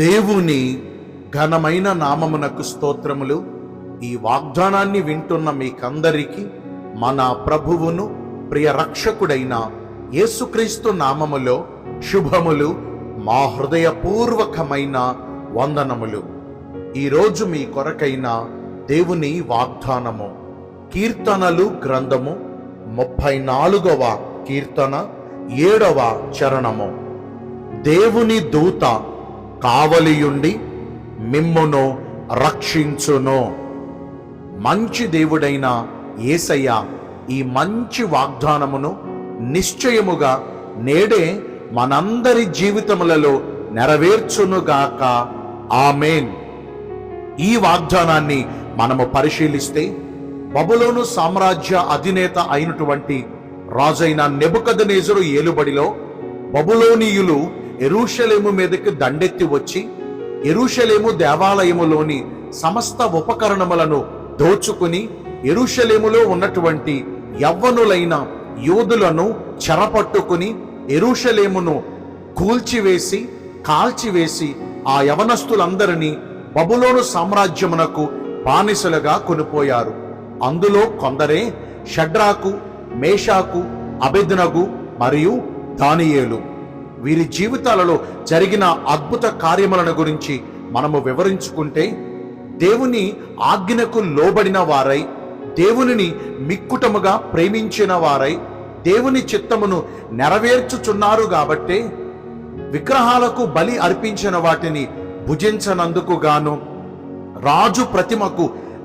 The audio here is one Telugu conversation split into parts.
దేవుని ఘనమైన నామమునకు స్తోత్రములు. ఈ వాగ్దానాన్ని వింటున్న మీకందరికీ మన ప్రభువును ప్రియ రక్షకుడైన యేసుక్రీస్తు నామములో శుభములు మా హృదయపూర్వకమైన వందనములు. ఈరోజు మీ కొరకైన దేవుని వాగ్దానము కీర్తనలు గ్రంథము ముప్పై నాలుగవ కీర్తన ఏడవ చరణము. దేవుని దూత కావలియుండి మిమ్మును రక్షించును. మంచి దేవుడైన యేసయ్య ఈ మంచి వాగ్దానమును నిశ్చయముగా నేడే మనందరి జీవితములలో నెరవేర్చునుగాక. ఆమెన్. ఈ వాగ్దానాన్ని మనము పరిశీలిస్తే బబులోను సామ్రాజ్య అధినేత అయినటువంటి రాజైన నెబుకదనేజరు ఏలుబడిలో బబులోనియులు ఎరుషలేము మీదకి దండెత్తి వచ్చి ఎరుషలేము దేవాలయములోని సమస్త ఉపకరణములను దోచుకుని ఎరుషలేములో ఉన్నటువంటి యవ్వనులైన యోధులను చెరపట్టుకుని ఎరుషలేమును కూల్చివేసి కాల్చివేసి ఆ యవనస్తులందరినీ బబులోను సామ్రాజ్యమునకు బానిసలుగా కొనిపోయారు. అందులో కొందరే షడ్రాకు మేషాకు అభిద్నగు మరియు దానియేలు. వీరి జీవితాలలో జరిగిన అద్భుత కార్యములను గురించి మనము వివరించుకుంటే దేవుని ఆజ్ఞకు లోబడిన వారై దేవునిని మిక్కుటముగా ప్రేమించిన వారై దేవుని చిత్తమును నెరవేర్చుచున్నారు కాబట్టే విగ్రహాలకు బలి అర్పించిన వాటిని భుజించనందుకు గాను రాజు ప్రతిమకు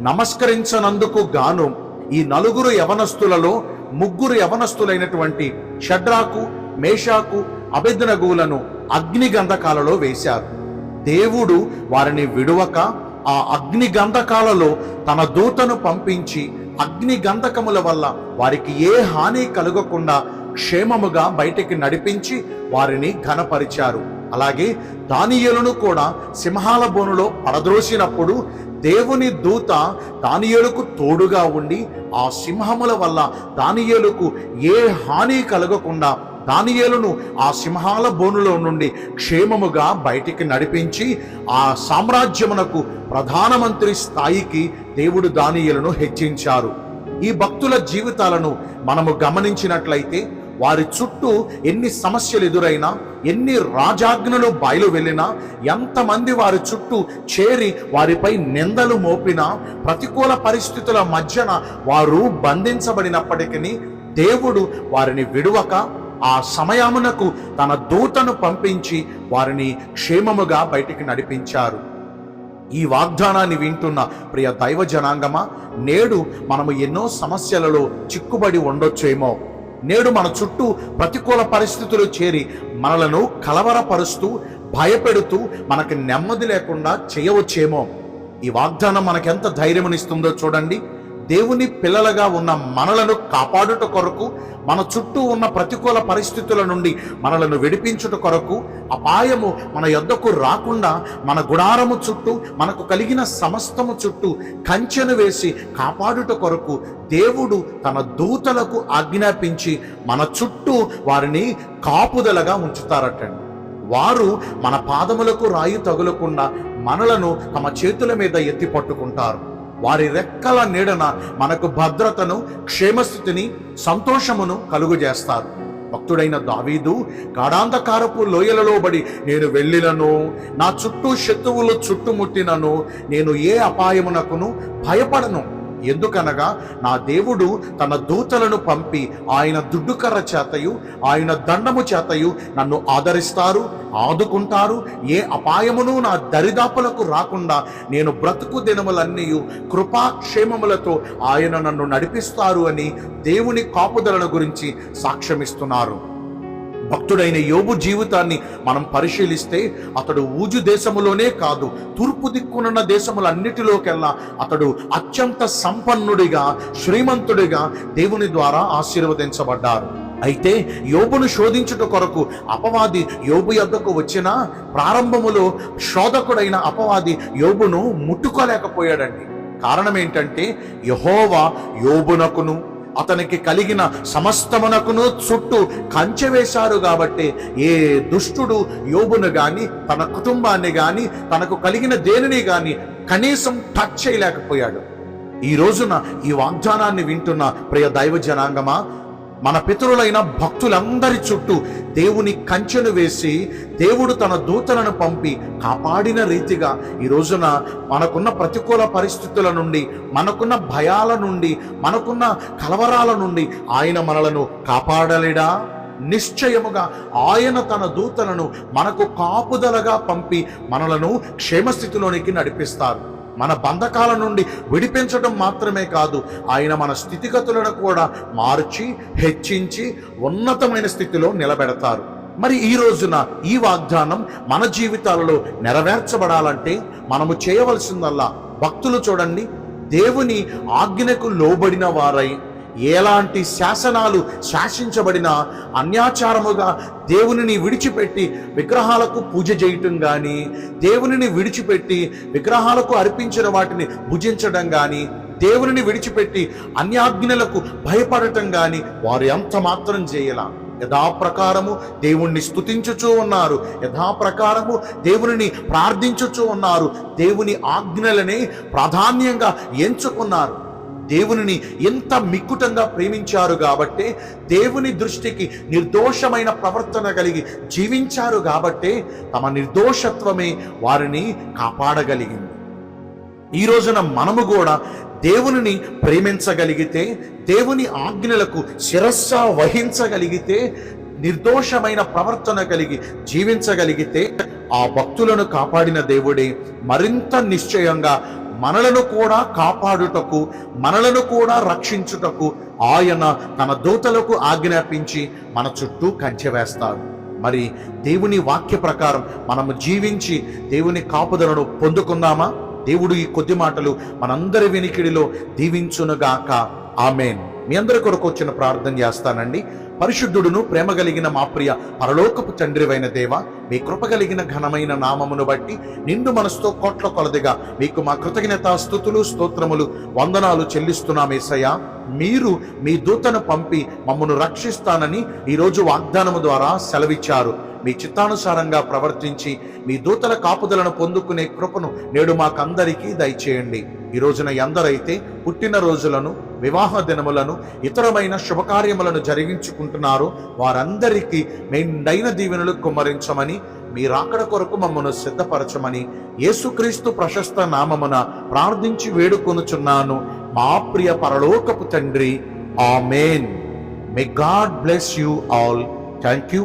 నమస్కరించనందుకు గాను ఈ నలుగురు యవనస్తులలో ముగ్గురు యవనస్తులైనటువంటి షడ్రాకు మేషాకు అభెద్నగులను అగ్ని గంధకాలలో వేశారు. దేవుడు వారిని విడువక ఆ అగ్ని గంధకాలలో తన దూతను పంపించి అగ్ని గంధకముల వల్ల వారికి ఏ హాని కలగకుండా క్షేమముగా బయటికి నడిపించి వారిని ఘనపరిచారు. అలాగే దానియేలును కూడా సింహాల బోనులో పడద్రోసినప్పుడు దేవుని దూత దానియేలుకు తోడుగా ఉండి ఆ సింహముల వల్ల దానియేలుకు ఏ హాని కలగకుండా దానియేలును ఆ సింహాల బోనులో నుండి క్షేమముగా బయటికి నడిపించి ఆ సామ్రాజ్యమునకు ప్రధానమంత్రి స్థాయికి దేవుడు దానియేలును హెచ్చించారు. ఈ భక్తుల జీవితాలను మనము గమనించినట్లయితే వారి చుట్టూ ఎన్ని సమస్యలు ఎదురైనా ఎన్ని రాజాజ్ఞలు బయలు వెళ్ళినా ఎంతమంది వారి చుట్టూ చేరి వారిపై నిందలు మోపినా ప్రతికూల పరిస్థితుల మధ్యన వారు బంధించబడినప్పటికీ దేవుడు వారిని విడువక ఆ సమయమునకు తన దూతను పంపించి వారిని క్షేమముగా బయటికి నడిపించారు. ఈ వాగ్దానాన్ని వింటున్న ప్రియ దైవ జనాంగమా నేడు మనము ఎన్నో సమస్యలలో చిక్కుబడి ఉండొచ్చేమో. నేడు మన చుట్టూ ప్రతికూల పరిస్థితులు చేరి మనలను కలవరపరుస్తూ భయపెడుతూ మనకు నెమ్మది లేకుండా చేయవచ్చేమో. ఈ వాగ్దానం మనకెంత ధైర్యమునిస్తుందో చూడండి. దేవుని పిల్లలుగా ఉన్న మనలను కాపాడుట కొరకు మన చుట్టూ ఉన్న ప్రతికూల పరిస్థితుల నుండి మనలను విడిపించుట కొరకు అపాయము మన యొద్దకు రాకుండా మన గుడారము చుట్టూ మనకు కలిగిన సమస్తము చుట్టూ కంచెను వేసి కాపాడుట కొరకు దేవుడు తన దూతలకు ఆజ్ఞాపించి మన చుట్టూ వారిని కాపుదలగా ఉంచుతారటండి. వారు మన పాదములకు రాయి తగులకుండా మనలను తమ చేతుల మీద ఎత్తి పట్టుకుంటారు. వారి రెక్కల నీడన మనకు భద్రతను క్షేమస్థితిని సంతోషమును కలుగు చేస్తారు భక్తుడైన దావీదు గాఢాంధకారపు లోయలలో బడి నేను వెళ్ళినను నా చుట్టూ శత్రువులు చుట్టుముట్టినను నేను ఏ అపాయమునకును భయపడను. ఎందుకనగా నా దేవుడు తన దూతలను పంపి ఆయన దుడ్డుకర్ర చేతయు ఆయన దండము చేతయు నన్ను ఆదరిస్తారు ఆదుకుంటారు. ఏ అపాయమును నా దరిదాపులకు రాకుండా నేను బ్రతుకు దినములన్నీ కృపాక్షేమములతో ఆయన నన్ను నడిపిస్తారు అని దేవుని కాపుదలను గురించి సాక్ష్యమిస్తున్నారు. భక్తుడైన యోబు జీవితాన్ని మనం పరిశీలిస్తే అతడు ఊజు దేశములోనే కాదు తూర్పు దిక్కునున్న దేశములన్నిటిలోకెల్లా అతడు అత్యంత సంపన్నుడిగా శ్రీమంతుడిగా దేవుని ద్వారా ఆశీర్వదించబడ్డారు అయితే యోబును శోధించుట కొరకు అపవాది యోబు యొద్దకు వచ్చిన ప్రారంభములో శోధకుడైన అపవాది యోబును ముట్టుకోలేకపోయాడండి. కారణం ఏంటంటే యహోవా యోబునకును అతనికి కలిగిన సమస్తమునకును చుట్టూ కంచె వేశారు కాబట్టి ఏ దుష్టుడు యోబును గాని తన కుటుంబాన్ని గాని తనకు కలిగిన దేనిని గాని కనీసం టచ్ చేయలేకపోయాడు. ఈ రోజున ఈ వాగ్దానాన్ని వింటున్న ప్రియ దైవ జనాంగమా మన పితరులైన భక్తులందరి చుట్టూ దేవుని కంచెను వేసి దేవుడు తన దూతలను పంపి కాపాడిన రీతిగా ఈ రోజున మనకున్న ప్రతికూల పరిస్థితుల నుండి మనకున్న భయాల నుండి మనకున్న కలవరాల నుండి ఆయన మనలను కాపాడలేడా? నిశ్చయముగా ఆయన తన దూతలను మనకు కాపుదలగా పంపి మనలను క్షేమస్థితిలోనికి నడిపిస్తారు. మన బంధకాల నుండి విడిపించడం మాత్రమే కాదు ఆయన మన స్థితిగతులను కూడా మార్చి హెచ్చించి ఉన్నతమైన స్థితిలో నిలబెడతారు. మరి ఈ రోజున ఈ వాగ్దానం మన జీవితాలలో నెరవేర్చబడాలంటే మనము చేయవలసిందల్లా భక్తులు చూడండి దేవుని ఆజ్ఞకు లోబడిన వారై ఎలాంటి శాసనాలు శాసించబడిన అన్యాచారముగా దేవునిని విడిచిపెట్టి విగ్రహాలకు పూజ చేయటం కానీ దేవునిని విడిచిపెట్టి విగ్రహాలకు అర్పించిన వాటిని భుజించడం కానీ దేవునిని విడిచిపెట్టి అన్యాజ్ఞలకు భయపడటం కానీ వారు ఎంత మాత్రం చేయలా. యథాప్రకారము దేవుణ్ణి స్తుతించుచూ ఉన్నారు. యథాప్రకారము దేవునిని ప్రార్థించుచూ ఉన్నారు. దేవుని ఆజ్ఞలనే ప్రాధాన్యంగా ఎంచుకున్నారు. దేవునిని ఎంత మిక్కుటంగా ప్రేమించారు కాబట్టే దేవుని దృష్టికి నిర్దోషమైన ప్రవర్తన కలిగి జీవించారు కాబట్టే తమ నిర్దోషత్వమే వారిని కాపాడగలిగింది. ఈ రోజున మనము కూడా దేవునిని ప్రేమించగలిగితే దేవుని ఆజ్ఞలకు శిరస్స వహించగలిగితే నిర్దోషమైన ప్రవర్తన కలిగి జీవించగలిగితే ఆ భక్తులను కాపాడిన దేవుడే మరింత నిశ్చయంగా మనలను కూడా కాపాడుటకు మనలను కూడా రక్షించుటకు ఆయన తన దూతలకు ఆజ్ఞాపించి మన చుట్టూ కంచె వేస్తాడు మరి దేవుని వాక్య ప్రకారం మనము జీవించి దేవుని కాపుదలను పొందుకుందామా? దేవుడు ఈ కొద్ది మాటలు మనందరి వినికిడిలో దీవించునుగాక. ఆమెన్. మీ అందరి కొరకు వచ్చిన ప్రార్థన చేస్తానండి. పరిశుద్ధుడును ప్రేమ కలిగిన మా ప్రియ పరలోకపు తండ్రివైన దేవ మీ కృప కలిగిన ఘనమైన నామమును బట్టి నిండు మనసుతో కోట్ల కొలదిగా మీకు మా కృతజ్ఞత స్థుతులు స్తోత్రములు వందనాలు చెల్లిస్తున్నామేసయ్యా మీరు మీ దూతను పంపి మమ్మను రక్షిస్తానని ఈరోజు వాగ్దానము ద్వారా సెలవిచ్చారు. మీ చిత్తానుసారంగా ప్రవర్తించి మీ దూతల కాపుదలను పొందుకునే కృపను నేడు మాకందరికీ దయచేయండి. ఈ రోజున ఎందరైతే పుట్టిన రోజులను వివాహ దినములను ఇతరమైన శుభకార్యములను జరిగించుకుంటున్నారో. వారందరికీ మెండైన దీవెనలు కుమ్మరించమని మీ రాకడ కొరకు మమ్మను సిద్ధపరచమని యేసుక్రీస్తు ప్రశస్త నామమున ప్రార్థించి వేడుకొనుచున్నాను. మా ప్రియ పరలోకపు తండ్రి amen. May God bless you all thank you